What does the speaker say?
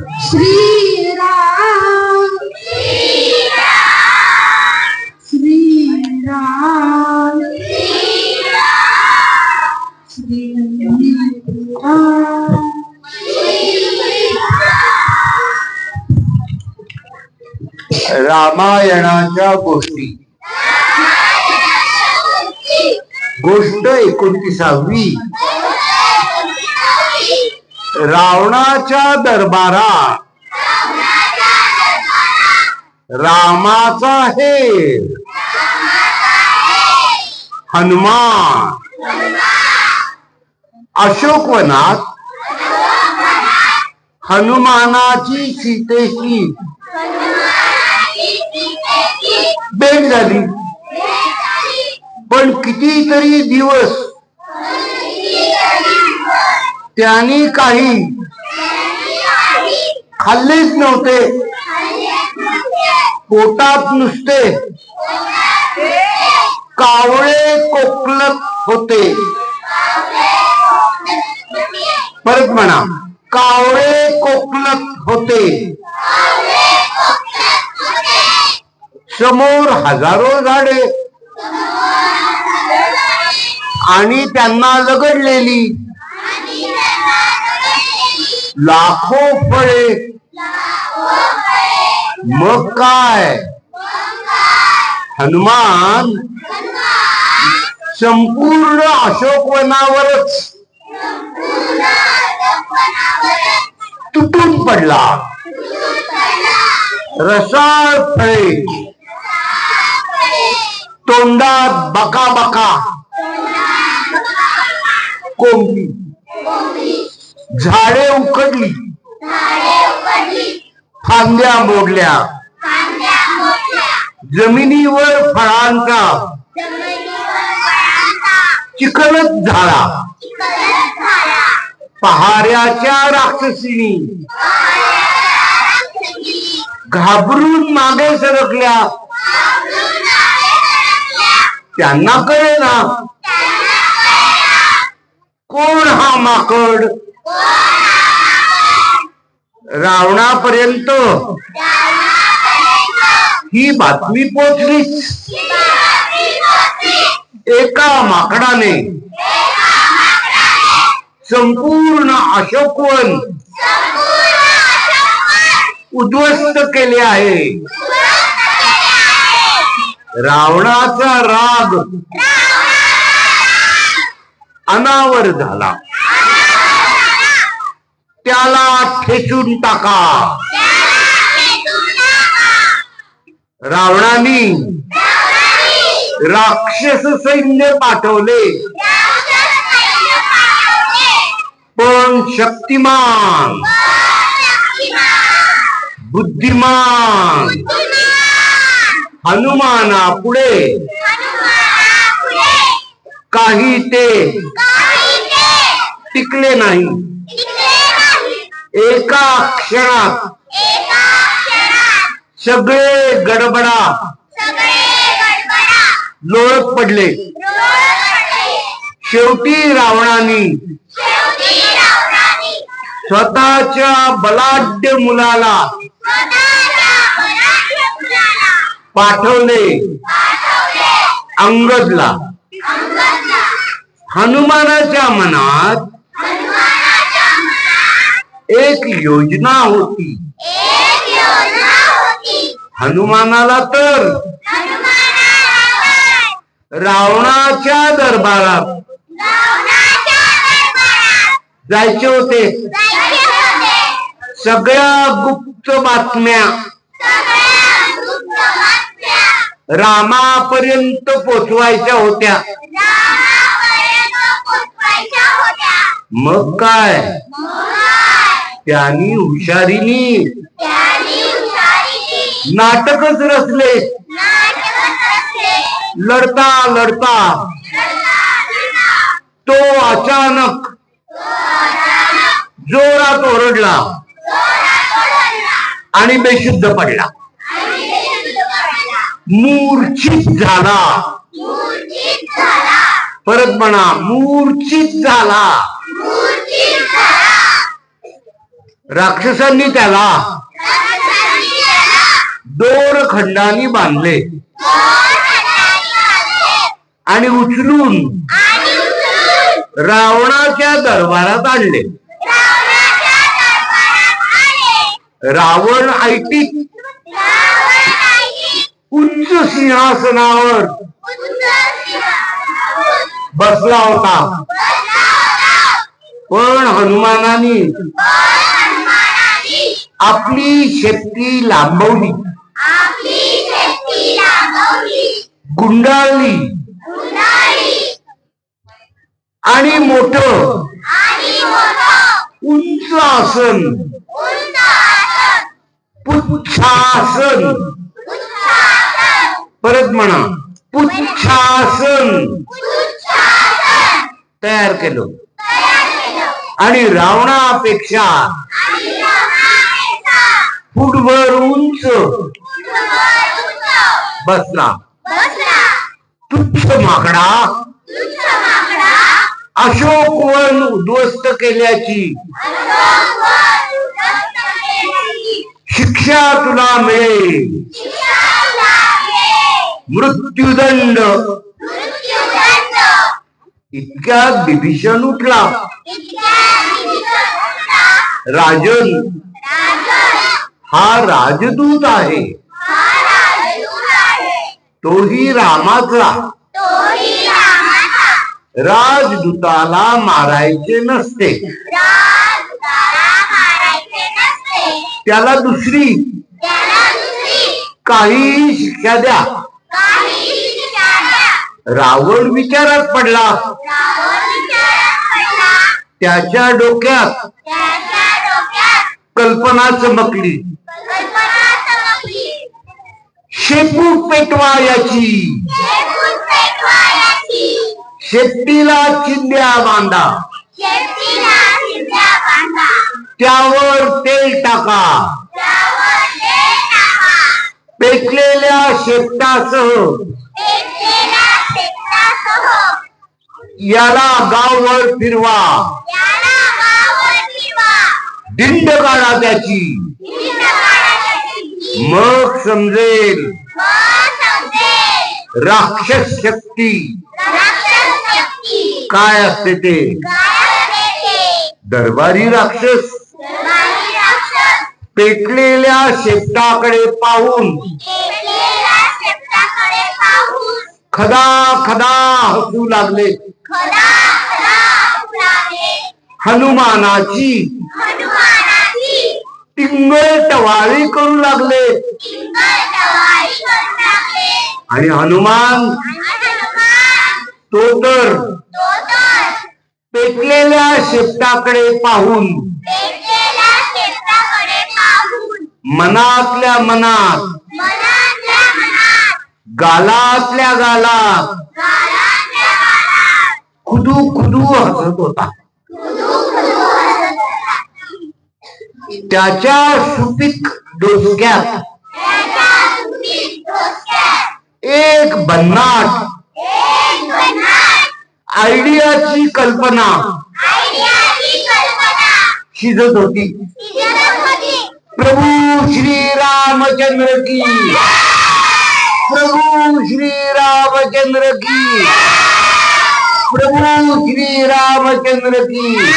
श्रीराम। श्रीराम। श्रीराम। रामायणाच्या गोष्टी. गोष्ट एकोणतीसावी. रावणाच्या दरबारात रामाचा हे. हनुमान. अशोकवनात हनुमानाची सीतेशी भेट झाली पण कितीतरी दिवस त्यांनी काही खाल्लेच नव्हते. पोटात नुसते कावळे कोकलत होते. परत म्हणा कावळे कोकलत होते. समोर हजारो झाडे. आणि त्यांना लगडलेली. लाखो फळे मग काय? हनुमान संपूर्ण अशोकवनावरच तुटून पडला. रसाळ फळे तोंडात बका बका कोंबी. झाडे उकडली. फांद्या मोडल्या. जमिनीवर फळांचा. चिखलच झाला पहाऱ्याच्या राक्षसीनी. घाबरून मागे सरकल्या. त्यांना कळे ना कोण हा माकड? रावणापर्यंत. ही बातमी पोचलीच एका माकडाने. संपूर्ण अशोकवन उद्ध्वस्त केले आहे. रावणाचा राग अनावर झाला. त्याला ठेचून टाका. रावणाने राक्षस सैन्य पाठवले. पण शक्तिमान बुद्धिमान हनुमाना पुढे काही ते टिकले नाही. एका क्षणात. सगळे गडबडा. लोळत पडले. शेवटी रावणाने. स्वतःच्या बलाढ्य मुलाला पाठवले. अंगदला. हनुमानाच्या मनात एक योजना होती. हनुमानाला तर. रावणाच्या दरबारात. जायचे होते. सगळ्या गुप्त बातम्या. रामापर्यंत पोचवायच्या होत्या. मग काय? त्यांनी हुशारीनी. नाटकच रचले. लढता लढता. तो अचानक. जोरात ओरडला. आणि बेशुद्ध पडला. मूर्छित झाला. परत म्हणा मूर्छित झाला. राक्षसांनी त्याला दोर खंडानी बांधले. आणि उचलून रावणाच्या दरबारात आणले. रावण ऐटीत उच्च सिंहासनावर बसला होता. पण हनुमानाने आपली शेपटी लांबवली. गुंडाळली. आणि मोठ उंच आसन. पुच्छासन. परत म्हणा पुच्छासन. तयार केलं. आणि रावणापेक्षा फुटभर उंच बसला तुच्छ माकडा. अशोक वन उद्ध्वस्त केल्याची. शिक्षा तुला मिळेल. मृत्यूदंड. इतक्या बिभीषण उठला. राजन. हा राजदूत आहे. तोही रामाचा. राजदूताला मारायचे नसते. त्याला दुसरी काही शिक्षा द्या. रावण विचारात पडला. त्याच्या डोक्यात कल्पना चमकली. शेपूट पेटवा याची शेपटीला चिंध्या बांधा. त्यावर तेल टाका. पेटलेल्या शेपटासह. याला गाववर फिरवा. दिंड काढा त्याची मग समजेल. राक्षस शक्ती. काय असते ते? दरबारी राक्षस. पेटलेल्या शेपटाकडे पाहून. खदा खदा हसू लागले. हनुमानाची. टिंगल टवाळी करू लागले. आणि हनुमान तो तर पेटलेल्या शेपटाकडे पाहून मनातल्या मनात गालातल्या गालात खुदू खुदू हसत होता. त्याच्या सुपीक डोसक्यात. एक भन्नाट. आयडियाची कल्पना. शिजत होती. प्रभू श्री रामचंद्र की. प्रभू श्री रामचंद्र की. प्रभू श्री रामचंद्र की.